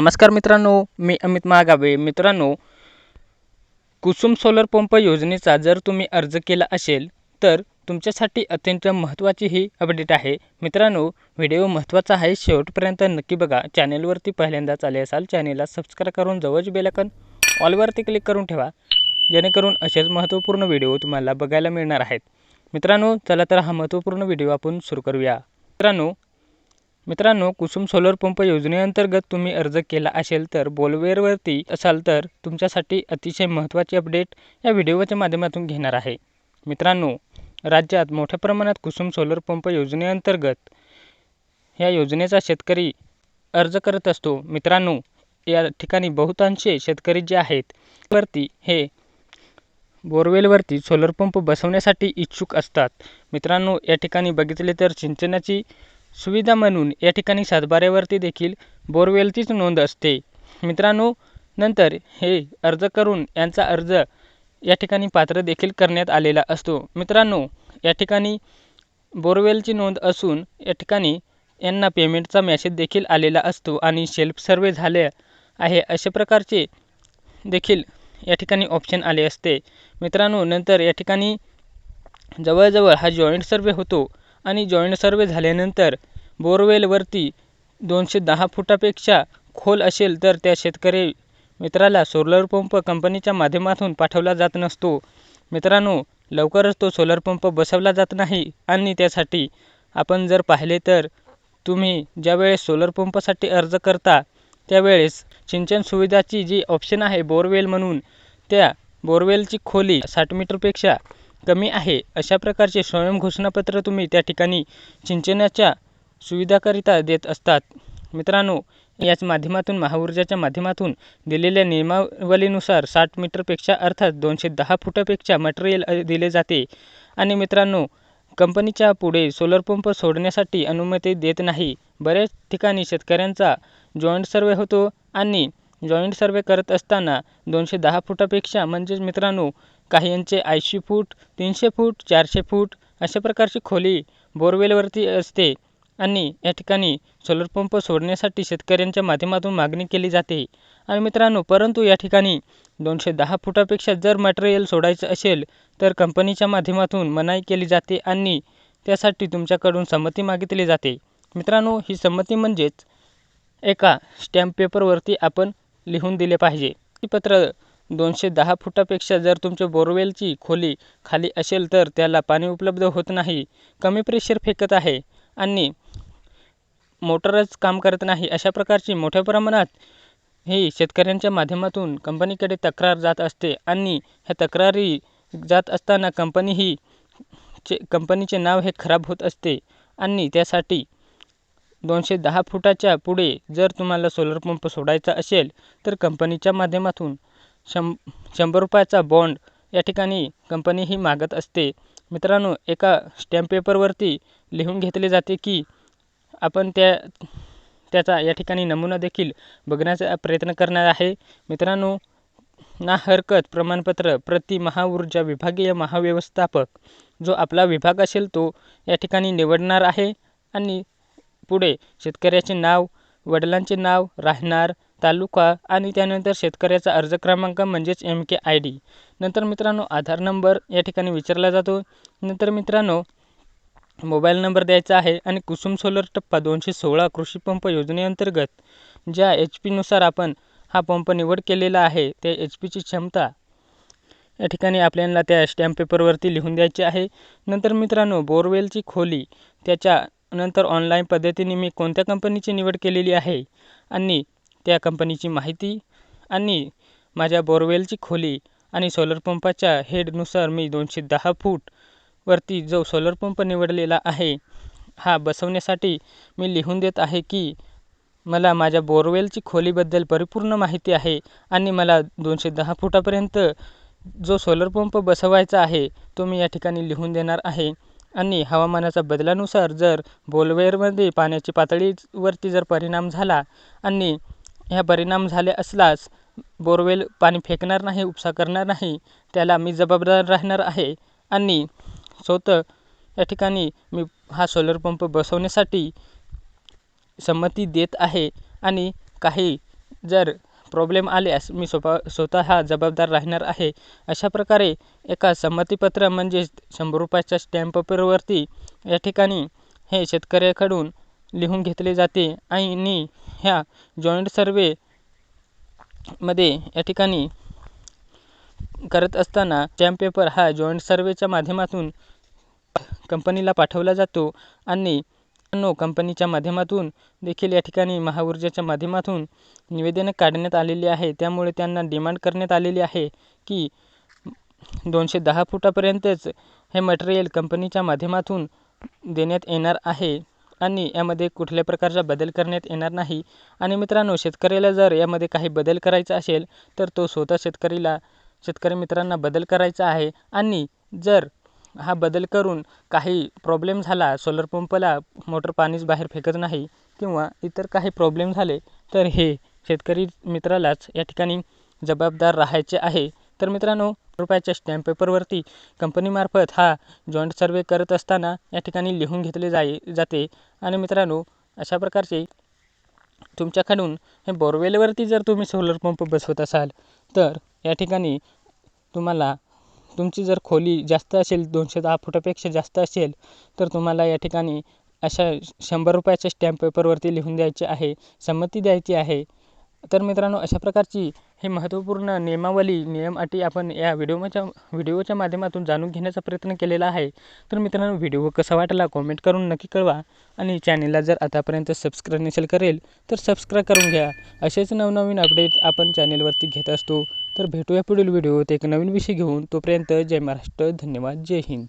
नमस्कार मित्रांनो मी अमित महागावे. मित्रांनो कुसुम सोलर पंप योजनेचा जर तुम्ही अर्ज केला असेल तर तुमच्यासाठी अत्यंत महत्त्वाची ही अपडेट आहे. मित्रांनो व्हिडिओ महत्त्वाचा आहे. शेवटपर्यंत नक्की बघा. चॅनेलवरती पहिल्यांदाच आले असाल चॅनेलला सबस्क्राईब करून जवळच बेलकन ऑलवरती क्लिक करून ठेवा जेणेकरून असेच महत्त्वपूर्ण व्हिडिओ तुम्हाला बघायला मिळणार आहेत. मित्रांनो चला तर हा महत्त्वपूर्ण व्हिडिओ आपण सुरू करूया. मित्रांनो मित्रांनो कुसुम सोलर पंप योजनेअंतर्गत तुम्ही अर्ज केला असेल तर बोलवेरवरती असाल तर तुमच्यासाठी अतिशय महत्त्वाची अपडेट या व्हिडिओच्या माध्यमातून घेणार आहे. मित्रांनो राज्यात मोठ्या प्रमाणात कुसुम सोलर पंप योजनेअंतर्गत या योजनेचा शेतकरी अर्ज करत असतो. मित्रांनो या ठिकाणी बहुतांशी शेतकरी जे आहेत वरती हे बोरवेलवरती सोलर पंप बसवण्यासाठी इच्छुक असतात. मित्रांनो या ठिकाणी बघितले तर सिंचनाची सुविधा म्हणून या ठिकाणी सातबाऱ्यावरती देखील बोरवेलचीच नोंद असते. मित्रांनो नंतर हे अर्ज करून यांचा अर्ज या ठिकाणी पात्र देखील करण्यात आलेला असतो. मित्रांनो या ठिकाणी बोरवेलची नोंद असून या ठिकाणी यांना पेमेंटचा मॅसेज देखील आलेला असतो आणि सेल्फ सर्वे झाले आहे अशा प्रकारचे देखील या ठिकाणी ऑप्शन आले असते. मित्रांनो नंतर या ठिकाणी जवळजवळ हा जॉईंट सर्वे होतो. आणि जॉईंट सर्वे झाल्यानंतर बोरवेलवरती दोनशे दहा फुटापेक्षा खोल असेल तर त्या शेतकरी मित्राला सोलर पंप कंपनीच्या माध्यमातून पाठवला जात नसतो. मित्रांनो लवकरच तो सोलर पंप बसवला जात नाही आणि त्यासाठी आपण जर पाहिले तर तुम्ही ज्यावेळेस सोलर पंपासाठी अर्ज करता त्यावेळेस सिंचन सुविधाची जी ऑप्शन आहे बोरवेल म्हणून त्या बोरवेलची खोली साठ मीटरपेक्षा कमी आहे. अशा प्रकारचे स्वयं घोषणापत्र तुम्ही त्या ठिकाणी सिंचनाच्या सुविधाकरिता देत असतात. मित्रांनो याच माध्यमातून महाऊर्जाच्या माध्यमातून दिलेल्या नियमावलीनुसार साठ मीटरपेक्षा अर्थात दोनशे दहा फुटापेक्षा मटेरियल दिले जाते. आणि मित्रांनो कंपनीच्या पुढे सोलर पंप सोडण्यासाठी अनुमती देत नाही. बऱ्याच ठिकाणी शेतकऱ्यांचा जॉईंट सर्वे होतो आणि जॉईंट सर्वे करत असताना दोनशे दहा फुटापेक्षा म्हणजेच मित्रांनो काहींचे ऐंशी फूट तीनशे फूट चारशे फूट अशा प्रकारची खोली बोरवेलवरती असते आणि या ठिकाणी सोलर पंप सोडण्यासाठी शेतकऱ्यांच्या माध्यमातून मागणी केली जाते. आणि मित्रांनो परंतु या ठिकाणी दोनशे दहा फुटापेक्षा जर मटेरियल सोडायचं असेल तर कंपनीच्या माध्यमातून मनाई केली जाते आणि त्यासाठी तुमच्याकडून संमती मागितली जाते. मित्रांनो ही संमती म्हणजेच एका स्टॅम्प पेपरवरती आपण लिहून दिले पाहिजे. पत्र दोनशे दहा फुटापेक्षा जर तुमच्या बोरवेलची खोली खाली असेल तर त्याला पाणी उपलब्ध होत नाही. कमी प्रेशर फेकत आहे आणि मोटरच काम करत नाही. अशा प्रकारची मोठ्या प्रमाणात ही शेतकऱ्यांच्या माध्यमातून कंपनीकडे तक्रार जात असते आणि ह्या तक्रारी जात असताना कंपनी ही चे कंपनीचे नाव हे खराब होत असते आणि त्यासाठी दोनशे दहा फुटाच्या पुढे जर तुम्हाला सोलर पंप सोडायचा असेल तर कंपनीच्या माध्यमातून शं शंभर रुपयाचा बॉन्ड या ठिकाणी कंपनी ही मागत असते. मित्रांनो एका स्टॅम्प पेपरवरती लिहून घेतले जाते की आपण त्या त्याचा या ठिकाणी नमुना देखील बघण्याचा प्रयत्न करणार आहे. मित्रांनो ना हरकत प्रमाणपत्र प्रति महाऊर्जा विभागीय महाव्यवस्थापक. जो आपला विभाग असेल तो या ठिकाणी निवडणार आहे. आणि पुढे शेतकऱ्याचे नाव वडिलांचे नाव राहणार. तालुका आणि त्यानंतर शेतकऱ्याचा अर्ज क्रमांक म्हणजेच एम के आय डी नंतर मित्रांनो आधार नंबर या ठिकाणी विचारला जातो. नंतर मित्रांनो मोबाईल नंबर द्यायचा आहे आणि कुसुम सोलर टप्पा दोनशे सोळा कृषी पंप योजनेअंतर्गत ज्या एच पीनुसार आपण हा पंप निवड केलेला आहे त्या एच पीची क्षमता या ठिकाणी आपल्याला त्या स्टॅम्प पेपरवरती लिहून द्यायची आहे. नंतर मित्रांनो बोरवेलची खोली त्याच्या नंतर ऑनलाईन पद्धतीने मी कोणत्या कंपनीची निवड केलेली आहे? आणि त्या कंपनीची माहिती आणि माझ्या बोरवेलची खोली आणि सोलर पंपाच्या हेडनुसार मी दोनशे दहा फूट वरती जो सोलर पंप निवडलेला आहे हा बसवण्यासाठी मी लिहून देत आहे की मला माझ्या बोरवेलची खोलीबद्दल परिपूर्ण माहिती आहे आणि मला दोनशे दहा फुटापर्यंत जो सोलर पंप बसवायचा आहे तो मी या ठिकाणी लिहून देणार आहे. आणि हवामानाच्या बदलानुसार जर बोलवेरमध्ये पाण्याची पातळीवरती जर परिणाम झाला आणि ह्या परिणाम झाले असल्यास बोरवेल पाणी फेकणार नाही उपसा करणार नाही त्याला मी जबाबदार राहणार आहे. आणि स्वतः या ठिकाणी मी हा सोलर पंप बसवण्यासाठी संमती देत आहे. आणि काही जर प्रॉब्लेम आल्यास मी स्वतः स्वतः जबाबदार राहणार आहे. अशा प्रकारे एका संमतीपत्र म्हणजेच शंभर रुपयाच्या स्टॅम्प पेपरवरती या ठिकाणी हे शेतकऱ्याकडून लिहून घेतले जाते आणि ह्या जॉईंट सर्वे मध्ये या ठिकाणी करत असताना स्टॅम्प पेपर हा जॉईंट सर्वेच्या माध्यमातून कंपनीला पाठवला जातो आणि नो कंपनीच्या माध्यमातून देखील या ठिकाणी महाऊर्जेच्या माध्यमातून निवेदनं काढण्यात आलेली आहे. त्यामुळे त्यांना डिमांड करण्यात आलेली आहे की दोनशे दहा फुटापर्यंतच हे मटेरियल कंपनीच्या माध्यमातून देण्यात येणार आहे. आणि यामध्ये कुठल्या प्रकारचा बदल करण्यात येणार नाही. आणि मित्रांनो शेतकऱ्याला जर यामध्ये काही बदल करायचा असेल तर तो स्वतः शेतकरीला शेतकरी मित्रांना बदल करायचा आहे. आणि जर हा बदल करून काही प्रॉब्लेम झाला सोलर पंपला मोटर पाणीच बाहेर फेकत नाही किंवा इतर काही प्रॉब्लेम झाले तर हे शेतकरी मित्रालाच या ठिकाणी जबाबदार राहायचे आहे. तर मित्रांनो रुपयाच्या स्टॅम्प पेपरवरती कंपनीमार्फत हा जॉईंट सर्वे करत असताना या ठिकाणी लिहून घेतले जाई जाते. आणि मित्रांनो अशा प्रकारचे तुमच्याकडून हे बोरवेलवरती जर तुम्ही सोलर पंप बसवत असाल तर या ठिकाणी तुम्हाला तुमची जर खोली जास्त असेल दोनशे दहा फुटापेक्षा जास्त असेल तर तुम्हाला या ठिकाणी अशा शंभर रुपयाच्या स्टॅम्प पेपरवरती लिहून द्यायचे आहे संमती द्यायची आहे. तर मित्रांनो अशा प्रकारची हे महत्त्वपूर्ण नियमावली नियम अटी आपण या व्हिडिओच्या व्हिडिओच्या माध्यमातून जाणून घेण्याचा प्रयत्न केलेला आहे. तर मित्रांनो व्हिडिओ कसा वाटला कॉमेंट करून नक्की कळवा आणि चॅनेलला जर आतापर्यंत सबस्क्राईब नसेल करेल तर सबस्क्राईब करून घ्या. असेच नवनवीन अपडेट आपण चॅनेलवरती घेत असतो तर भेटूया पुढील व्हिडिओत एक नवीन विषय घेऊन. तोपर्यंत जय महाराष्ट्र धन्यवाद जय हिंद.